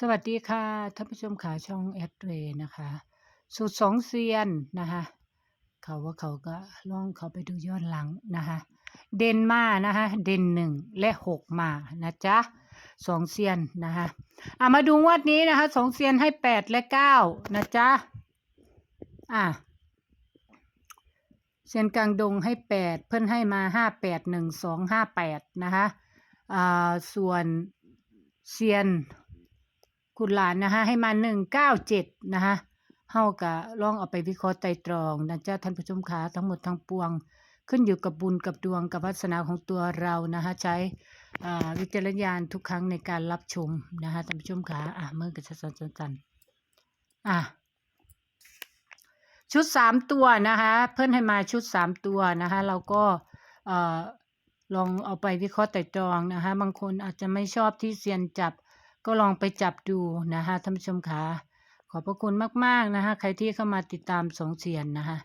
สวัสดีค่ะท่านผู้ชมขาช่องแอดเรนะคะ สูตรสองเซียนนะคะเขาว่าเขาก็ลองเขาไปดูย้อนหลังนะคะเด่นมานะคะเด่นหนึ่งและหกมานะจ๊ะสองเซียนนะคะอะมาดูวัดนี้นะคะสองเซียนให้แปดและเก้านะจ๊ะอะเซียนกลางดงให้แปดเพื่อนให้มาห้าแปดหนึ่งสองห้าแปดนะคะอ่าส่วนเซียน คุณหลานนะคะให้มาหนึ่งเก้าเจ็ดนะคะเฮากะลองเอาไปวิเคราะห์ไตรตรองนะจ๊ะท่านผู้ชมขาทั้งหมดทั้งปวง ขึ้นอยู่กับบุญกับดวงกับวาสนาของตัวเรานะคะใช้อ่าวิจารณญาณทุกครั้งในการรับชมนะคะท่านผู้ชมขาอะเมื่อกับสันสันสันอะชุดสามตัวนะคะเพื่อนให้มาชุดสามตัวนะคะเราก็เอ่อลองเอาไปวิเคราะห์ไตรตรองนะคะบางคนอาจจะไม่ชอบที่เซียนจับ ก็ลองไปจับดูนะคะท่านผู้ชมคะขอบพระคุณมาก ๆนะคะใครที่เข้ามาติดตามสองเสียนนะคะ